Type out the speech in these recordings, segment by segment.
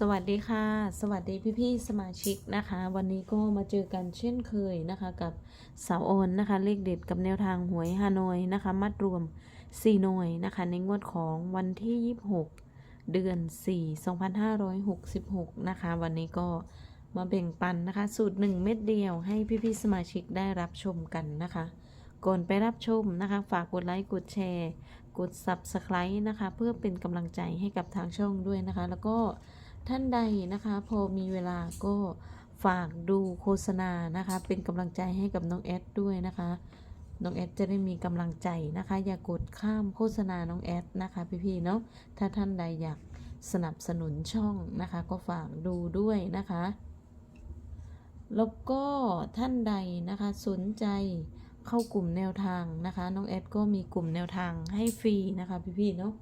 สวัสดีค่ะ สวัสดีพี่ๆสมาชิกนะคะ วันนี้ก็มาเจอกันเช่นเคยนะคะกับสาวออนนะคะเลขเด็ดกับแนวทางหวยฮานอยนะคะ มัดรวม 4 หน่วยนะคะ ในงวดของวันที่ 26 เดือน 4 2566 นะคะ วันนี้ก็มาแบ่งปันนะคะ สูตร 1 เม็ดเดียวให้พี่ๆสมาชิกได้รับชมกันนะคะ ก่อนไปรับชมนะคะ ฝากกดไลค์กดแชร์ กด Subscribe นะคะ เพื่อเป็นกำลังใจให้กับทางช่องด้วยนะคะ แล้วก็ ท่านใดนะคะ พอมีเวลาก็ฝากดูโฆษณานะคะ เป็นกำลังใจให้กับน้องแอดด้วยนะคะ น้องแอดจะได้มีกำลังใจนะคะ อย่ากดข้ามโฆษณาน้องแอดนะคะพี่ๆเนาะถ้าท่านใดอยากสนับสนุนช่องนะคะ ก็ฝากดูด้วยนะคะ แล้วก็ท่านใดนะคะสนใจเข้ากลุ่มแนวทางนะคะ น้องแอดก็มีกลุ่มแนวทางให้ฟรีนะคะพี่ๆเนาะ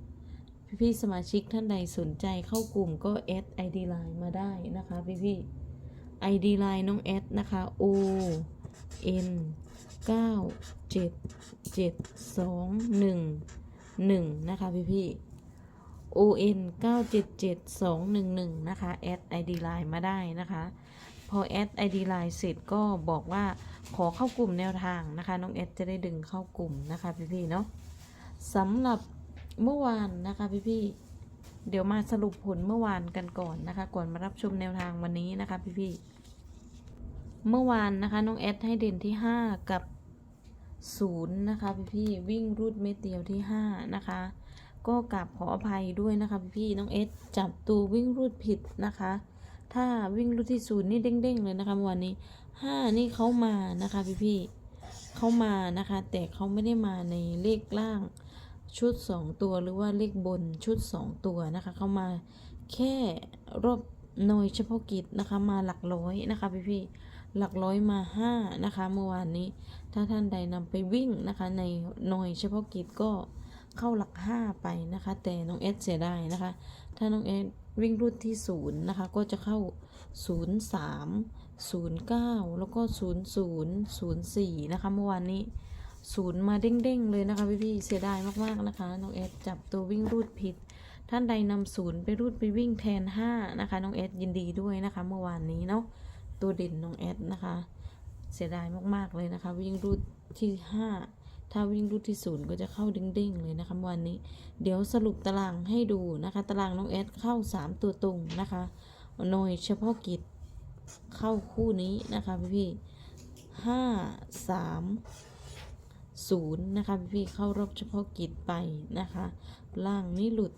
พี่ๆสมาชิกท่านใดสนใจเข้ากลุ่มก็แอด ID Line มาได้นะคะพี่ๆ ID Line น้องแอดนะคะ O N 9 7 7 2 1 1 นะคะพี่ๆ O N 9 7 7 2 1 1 นะคะแอด ID Line มาได้นะคะ พอแอด ID Line เสร็จก็บอกว่าขอเข้ากลุ่มแนวทางนะคะ น้องแอดจะได้ดึงเข้ากลุ่มนะคะพี่ๆเนาะสำหรับ เมื่อวานนะคะพี่ๆเดี๋ยวมาสรุปผลเมื่อวานกันก่อนนะคะ ก่อนมารับชมแนวทางวันนี้นะคะพี่ๆเมื่อวานนะคะน้องแอดให้เด่นที่ 5 กับ 0 นะคะพี่ๆวิ่งรูดเม็ดเดียวที่ 5 นะคะ ก็กราบขออภัยด้วยนะคะพี่ๆน้องเอสจับตูวิ่งรูดผิดนะคะ ถ้าวิ่งรูดที่ศูนย์นี่เด้งๆเลยนะคะเมื่อวานนี้5นี่เขามานะคะพี่ๆเขามานะคะ แต่เขาไม่ได้มาในเลขล่าง ชุด 2 ตัวหรือว่าเลขบนชุด 2 ตัวนะคะ เข้ามาแค่รอบหน่วยเฉพาะกิจนะคะมาหลักร้อยนะคะพี่พี่ๆหลักร้อยมา 5 นะคะ เมื่อวานนี้ถ้าท่านใดนำไปวิ่งนะคะ ในหน่วยเฉพาะกิจก็เข้าหลัก 5 ไปนะคะ แต่น้องเอสเสียดายนะคะ ถ้าน้องเอสวิ่งรุ่นที่0นะคะก็จะเข้า 0 3 0 9 แล้วก็ 0 0 0 4 นะคะเมื่อวานนี้ ศูนย์มาเด้งๆ เลยนะคะพี่ๆเสียดายมากๆนะคะน้องเอสจับตัววิ่งรูดผิด ท่านใดนำศูนย์ไปรูดไปวิ่งแทนห้านะคะน้องเอสยินดีด้วยนะคะ เมื่อวานนี้เนาะตัวเด่นน้องเอสนะคะ เสียดายมากๆเลยนะคะ วิ่งรูดที่ห้าถ้าวิ่งรูดที่ศูนย์ก็จะเข้าเด้งๆเลยนะคะวันนี้ เดี๋ยวสรุปตารางให้ดูนะคะ ตารางน้องเอสเข้าสามตัวตรงนะคะหน่วยเฉพาะกิจเข้าคู่นี้นะคะพี่ๆห้าสาม ศูนย์นะคะพี่เข้ารอบเฉพาะกิจไปนะคะ ล่างนี่หลุด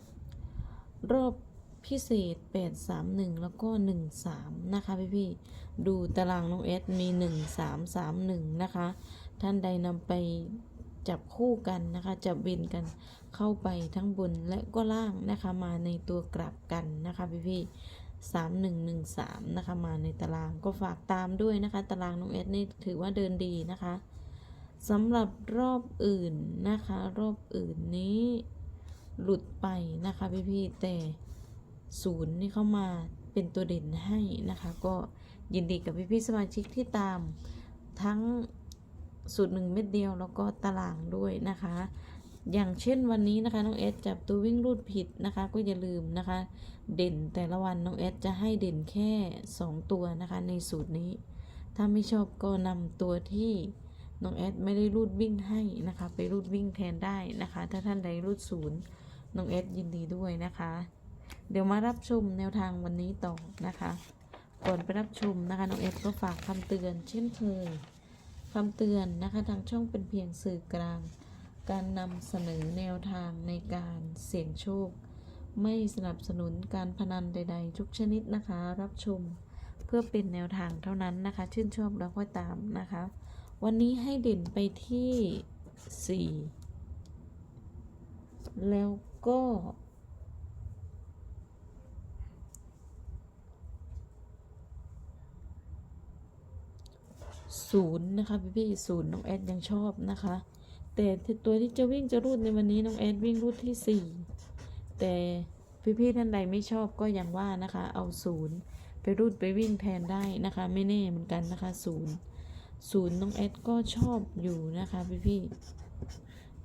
รอบพิเศษ 8 3 1 แล้วก็ 1 3 นะคะพี่ๆดูตารางน้องเอสมี 1 3 3 1 นะคะ ท่านใดนำไปจับคู่กันนะคะ จับเวนกันเข้าไปทั้งบนและก็ล่างนะคะ มาในตัวกลับกันนะคะพี่ๆ3 1 1 3นะคะ มาในตารางก็ฝากตามด้วยนะคะ ตารางน้องเอสนี่ถือว่าเดินดีนะคะ สำหรับรอบอื่นนะคะ รอบอื่นนี้หลุดไปนะคะพี่ๆแต่ศูนย์นี่เข้ามาเป็นตัวเด่นให้นะคะ ก็ยินดีกับพี่ๆสมาชิกที่ตามทั้งสูตรหนึ่งเม็ดเดียวแล้วก็ตารางด้วยนะคะ อย่างเช่นวันนี้นะคะน้องเอสจับตัววิ่งรูดผิดนะคะ ก็อย่าลืมนะคะ เด่นแต่ละวันน้องเอสจะให้เด่นแค่ 2 ตัวนะคะ ในสูตรนี้ ถ้าไม่ชอบก็นำตัวที่ น้องแอดไม่ได้รูดวิ่งให้นะคะ ไปรูดวิ่งแทนได้นะคะ ถ้าท่านใดรูดศูนย์น้องแอดยินดีด้วยนะคะ เดี๋ยวมารับชมแนวทางวันนี้ต่อนะคะก่อนไปรับชมนะคะน้องแอดก็ฝากคำเตือน เช่นเคยคำเตือนนะคะทางช่องเป็นเพียงสื่อกลาง การนำเสนอแนวทางในการเสี่ยงโชค ไม่สนับสนุนการพนันใด ๆ ทุกชนิดนะคะ รับชมเพื่อเป็นแนวทางเท่านั้นนะคะ ชื่นชอบแล้วก็ตามนะคะ วันนี้ให้เด่นไปที่4แล้วก็ศูนย์นะคะพี่พี่ศูนย์น้องแอดยังชอบนะคะ แต่ตัวที่จะวิ่งจะรูดในวันนี้น้องแอดวิ่งรูดที่4แต่พี่พี่ท่านใดไม่ชอบก็อย่างว่านะคะ เอาศูนย์ไปรูดไปวิ่งแทนได้นะคะ ไม่แน่เหมือนกันนะคะศูนย์ ศูนย์น้องแอดก็ชอบอยู่นะคะพี่พี่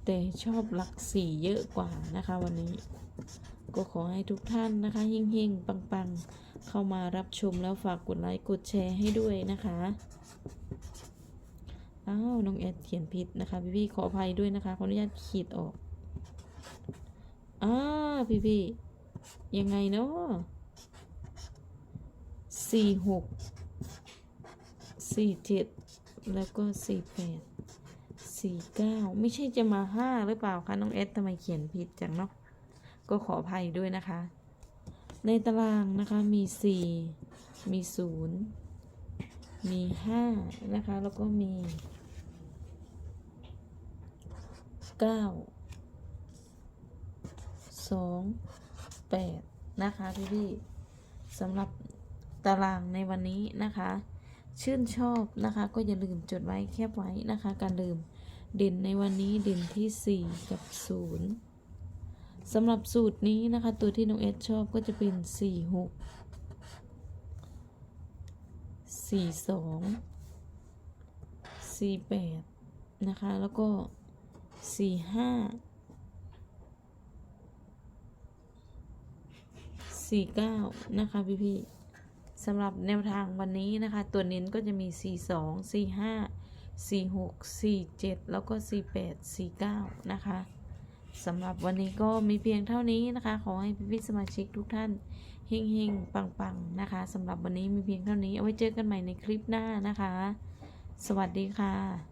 แต่ชอบหลักสี่เยอะกว่านะคะวันนี้ ก็ขอให้ทุกท่านนะคะเฮงๆ ปังๆ เข้ามารับชมแล้วฝากกดไลค์กดแชร์ให้ด้วยนะคะอ้าวน้องแอดเขียนผิดนะคะ พี่ๆขออภัยด้วยนะคะขออนุญาตขีดออกอ้าพี่ๆยังไงเนาะสี่หกสี่เจ็ด แล้วก็สี่แปดสี่เก้าไม่ใช่จะมาห้าหรือเปล่าคะน้องเอสทำไมเขียนผิดจังเนาะก็ขออภัยด้วยนะคะ ในตารางนะคะมีสี่มีศูนย์มีห้านะคะ แล้วก็มีเก้าสองแปดนะคะพี่ๆสำหรับตารางในวันนี้นะคะ ชื่นชอบนะคะ ก็อย่าลืมจดไว้แคบไว้นะคะ การลืมเด่นในวันนี้เด่นที่ 4 กับ 0สำหรับสูตรนี้นะคะ ตัวที่น้องเอสชอบก็จะเป็น 4 6 4 2 4 8นะคะ แล้วก็ 4 5 4 9 นะคะพี่ๆ สำหรับแนวทางวันนี้นะคะ ตัวเน้นก็จะมี 4 2 4 5 4 6 4 7 แล้วก็ 4 8 4 9 นะคะสำหรับวันนี้ก็มีเพียงเท่านี้นะคะ ขอให้พี่สมาชิกทุกท่านเฮงๆ ปังๆ นะคะสำหรับวันนี้มีเพียงเท่านี้ เอาไว้เจอกันใหม่ในคลิปหน้านะคะ สวัสดีค่ะ